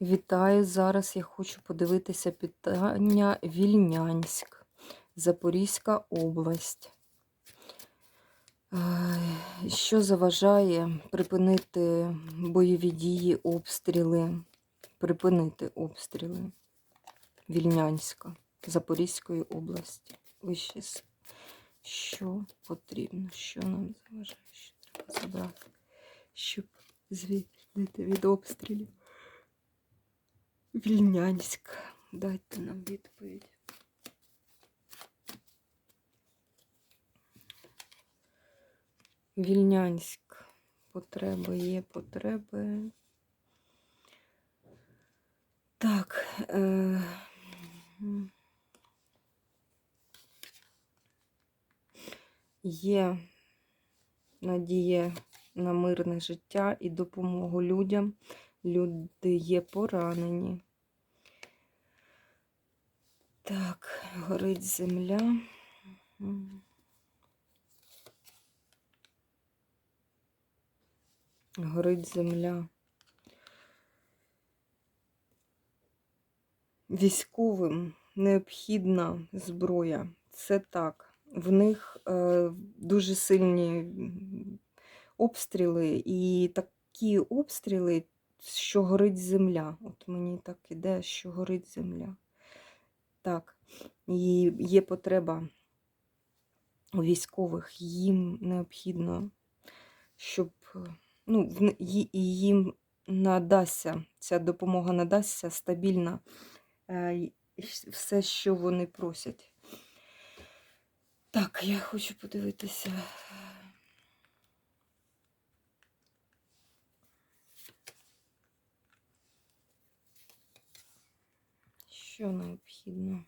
Вітаю! Зараз я хочу подивитися питання Вільнянськ, Запорізька область. Е, Що заважає припинити бойові дії, обстріли, припинити обстріли Вільнянська, Запорізької області? Вище що потрібно, що нам заважає, що треба забрати, щоб звільнити від обстрілів. Вільнянськ. Дайте нам відповідь. Вільнянськ. Потреби є потреби. Так. Е... Є надія на мирне життя і допомогу людям. Люди є поранені. Так, горить земля. Горить земля. Військовим необхідна зброя. Це так. В них е, дуже сильні обстріли, і такі обстріли, що горить земля. От мені так іде, що горить земля. Так, і є потреба у військових, їм необхідно, щоб ну, їм надасться, ця допомога надасться стабільна е, все, що вони просять. Так, я хочу подивитися. Що необхідно?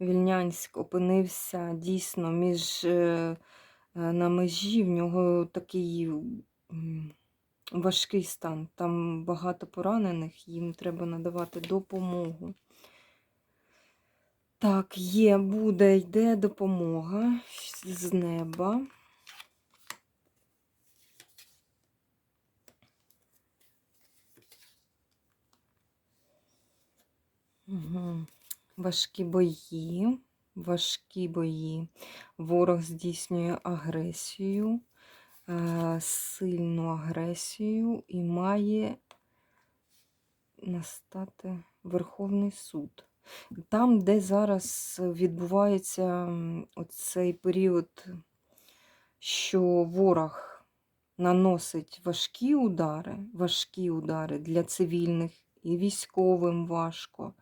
Вільнянськ опинився дійсно між е, е, на межі. В нього такий важкий стан. Там багато поранених, їм треба надавати допомогу. Так, є, буде, йде допомога з неба. Важкі бої, важкі бої. Ворог здійснює агресію, е, сильну агресію і має настати Верховний суд. Там, де зараз відбувається м, оцей період, що ворог наносить важкі удари, важкі удари для цивільних і військовим важко.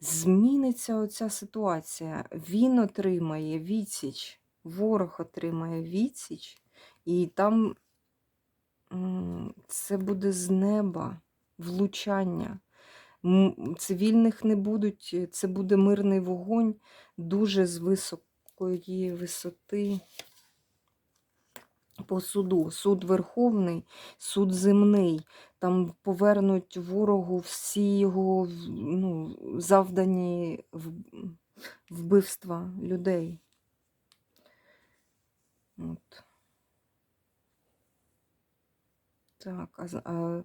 Зміниться оця ситуація. Він отримає відсіч, ворог отримає відсіч, і там це буде з неба влучання. Цивільних не будуть, це буде мирний вогонь дуже з високої висоти по суду. Суд Верховний, суд земний. Там повернуть ворогу всі його ну, завдані вбивства людей. От. Так, а, а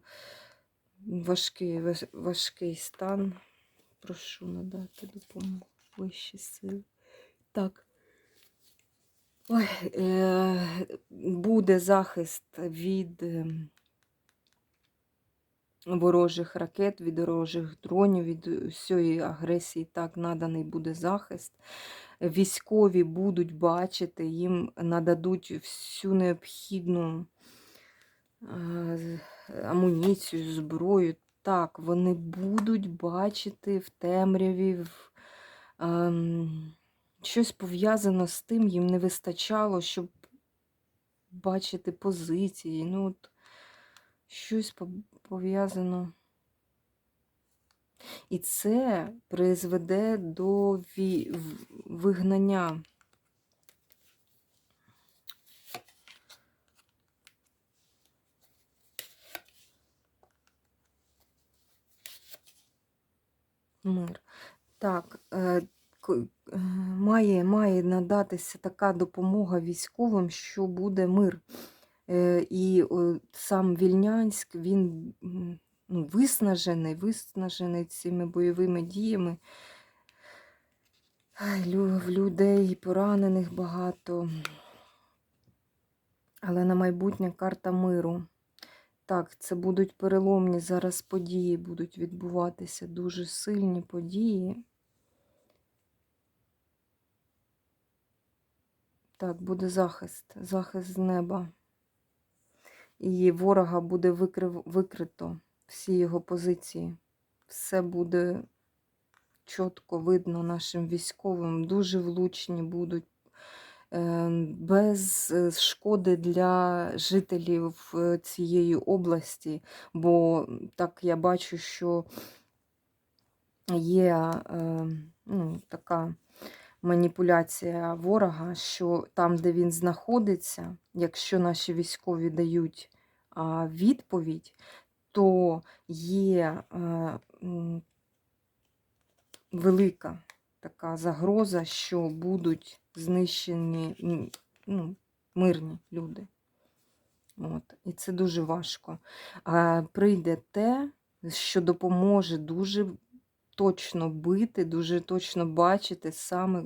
важкий, важкий стан. Прошу надати допомогу вищі сили. Так. Е, буде захист від ем, ворожих ракет, від ворожих дронів, від усієї агресії. Так, наданий буде захист. Військові будуть бачити, їм нададуть всю необхідну е, амуніцію, зброю. Так, вони будуть бачити в темряві. В, ем, щось пов'язано з тим, їм не вистачало, щоб бачити позиції. Ну, от, щось пов'язано. І це призведе до вигнання. Мир. Так, е, е, має, має надатися така допомога військовим, що буде мир. Е, І сам Вільнянськ, він ну, виснажений, виснажений цими бойовими діями. Людей поранених багато. Але на майбутнє карта миру. Так, це будуть переломні зараз події, будуть відбуватися дуже сильні події. Так, буде захист, захист з неба. І ворога буде викрив, викрито, всі його позиції. Все буде чітко видно нашим військовим, дуже влучні будуть, е, без е, шкоди для жителів е, цієї області. Бо так я бачу, що є ну, така маніпуляція ворога, що там, де він знаходиться, якщо наші військові дають відповідь, то є е, велика така загроза, що будуть знищені ну, мирні люди. От. І це дуже важко. Прийде те, що допоможе дуже точно бити, дуже точно бачити саме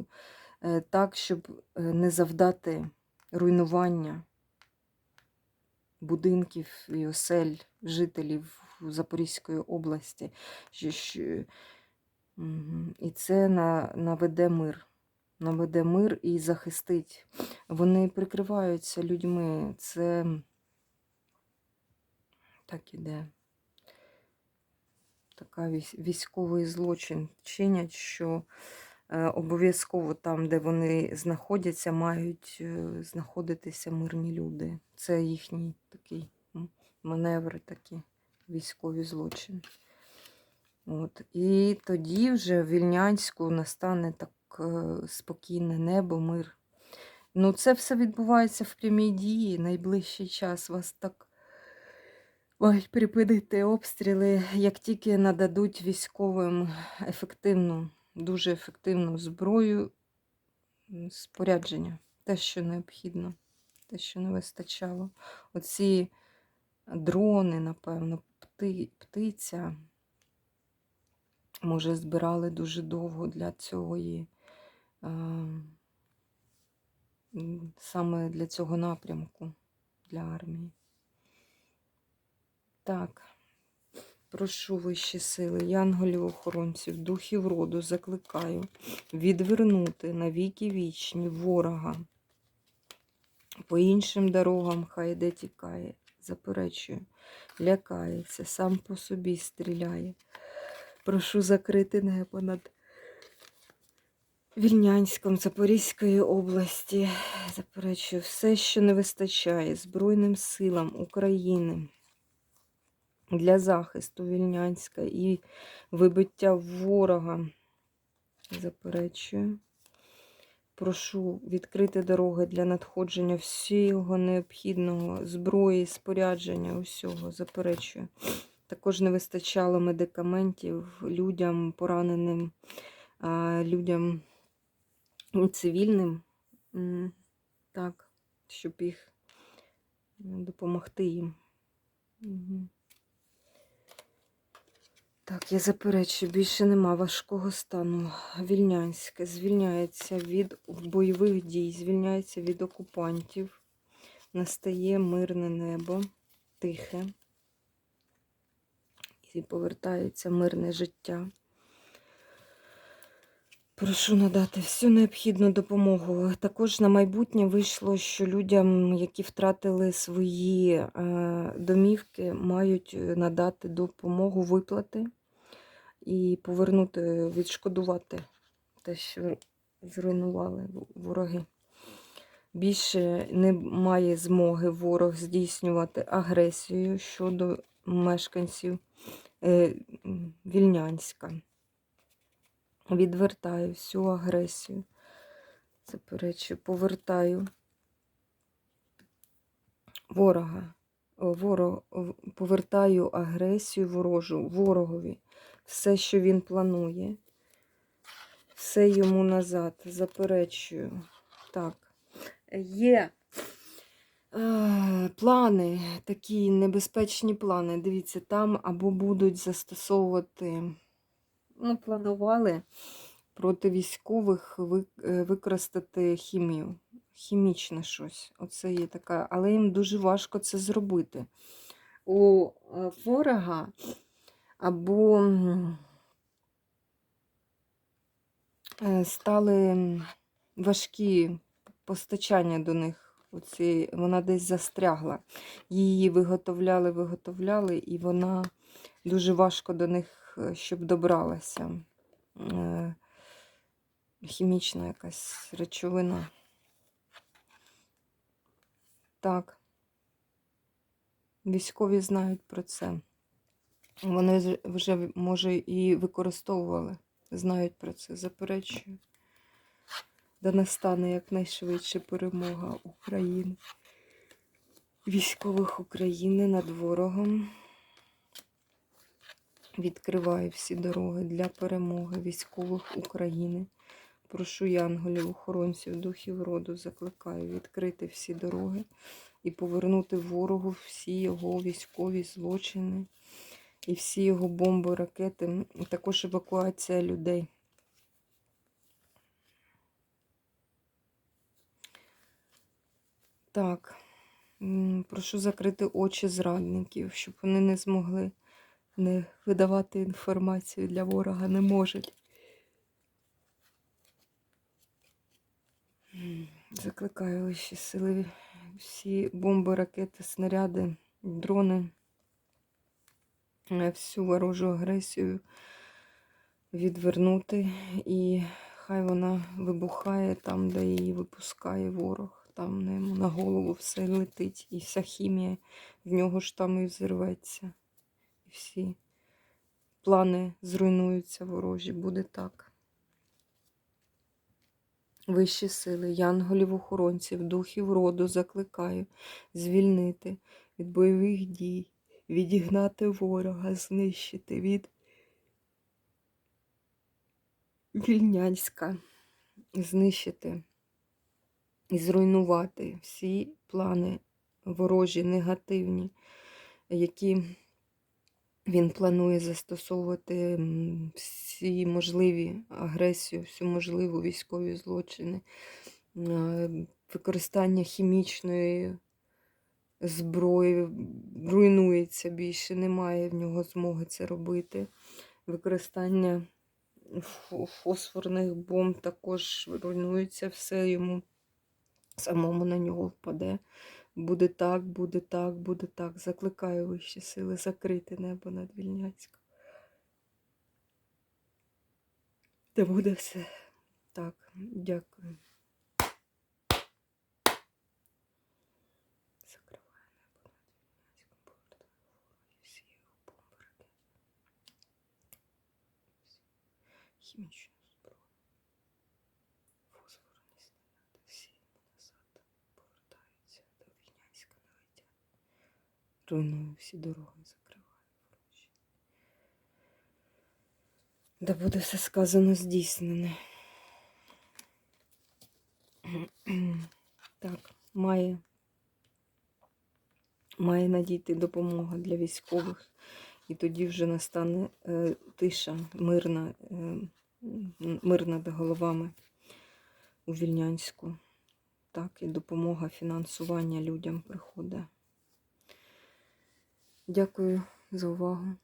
е, так, щоб е, не завдати руйнування будинків і осель жителів Запорізької області. І це наведе мир. Наведе мир і захистить. Вони прикриваються людьми. Це так іде. Така військ- військовий злочин чинять, що е, обов'язково там, де вони знаходяться, мають е, знаходитися мирні люди. Це їхній такий м, маневри, такі військові злочини. От. І тоді вже в Вільнянську настане так е, спокійне небо, мир. Ну, це все відбувається в прямій дії. Найближчий час вас так мають припинити обстріли, як тільки нададуть військовим ефективну, дуже ефективну зброю, спорядження, те, що необхідно, те, що не вистачало. Оці дрони, напевно, пти, птиця. Може, збирали дуже довго для цього і е, саме для цього напрямку для армії. Так, прошу вищі сили, янголів-охоронців, духів роду, закликаю відвернути на віки вічні ворога. По іншим дорогам хай іде тікає, заперечую, лякається, сам по собі стріляє. Прошу закрити небо над Вільнянськом Запорізької області. Заперечую все, що не вистачає Збройним силам України для захисту Вільнянська і вибиття ворога. Заперечую. Прошу відкрити дороги для надходження всього необхідного зброї, спорядження, усього. Заперечую. Також не вистачало медикаментів людям пораненим, людям цивільним, так, щоб їх допомогти їм. Так, я заперечую, більше нема важкого стану. Вільнянське звільняється від бойових дій, звільняється від окупантів. Настає мирне небо, тихе. І повертається мирне життя. Прошу надати всю необхідну допомогу. Також на майбутнє вийшло, що людям, які втратили свої е, домівки, мають е, надати допомогу виплати і повернути, відшкодувати те, що зруйнували вороги. Більше не має змоги ворог здійснювати агресію щодо мешканців е, Вільнянська. Відвертаю всю агресію. Заперечую, повертаю ворога. Ворог, повертаю агресію ворожу, ворогові. Все, що він планує. Все йому назад. Заперечую. Так. Є Е, Плани, такі небезпечні плани. Дивіться, там або будуть застосовувати, ну, планували проти військових е, використати хімію, хімічне щось. Оце є така, але їм дуже важко це зробити. У е, ворога або е, стали важкі постачання до них. Оці, вона десь застрягла. Її виготовляли, виготовляли, і вона дуже важко до них, е, щоб добралася. Е, Хімічна якась речовина. Так. Військові знають про це. Вони вже, може, і використовували, знають про це, заперечую. Да настане якнайшвидше перемога України, військових України над ворогом. Відкриваю всі дороги для перемоги військових України. Прошу янголів, охоронців, духів роду, закликаю відкрити всі дороги і повернути ворогу всі його військові злочини і всі його бомби, ракети, також евакуація людей. Так, прошу закрити очі зрадників, щоб вони не змогли не видавати інформацію для ворога, не можуть. Закликаю вищі сили, всі бомби, ракети, снаряди, дрони, е, всю ворожу агресію відвернути, і хай вона вибухає там, де її випускає ворог. Там йому на голову все летить, і вся хімія в нього ж там і взірветься. І всі плани зруйнуються ворожі. Буде так. Вищі сили, янголів, охоронців, духів роду закликаю звільнити від бойових дій, відігнати ворога, знищити від Вільнянська, знищити і зруйнувати всі плани ворожі, негативні, які він планує застосовувати всі можливі агресію, всю можливу військові злочини, е, використання хімічної зброї руйнується більше, немає в нього змоги це робити. Використання фосфорних бомб також руйнується, все йому самому на нього впаде. Буде так, буде так, буде так. Закликаю вищі сили закрити небо над Вільнянськом. Та буде все так. Дякую. Закриваю небо над Вільнянськом, повертаю ворогів всі його бомби, ракети. Хімічну зброю. Фосфорні снаряди всі йому назад повертаються до Вільнянська не летять. Руйную всі дороги, закриваю ворожі. Да буде все сказано здійснене. Так, має, має надійти допомога для військових, і тоді вже настане е, тиша, мирна, е, м, мир над головами у Вільнянську. Так, і допомога фінансування людям приходить. Дякую за увагу.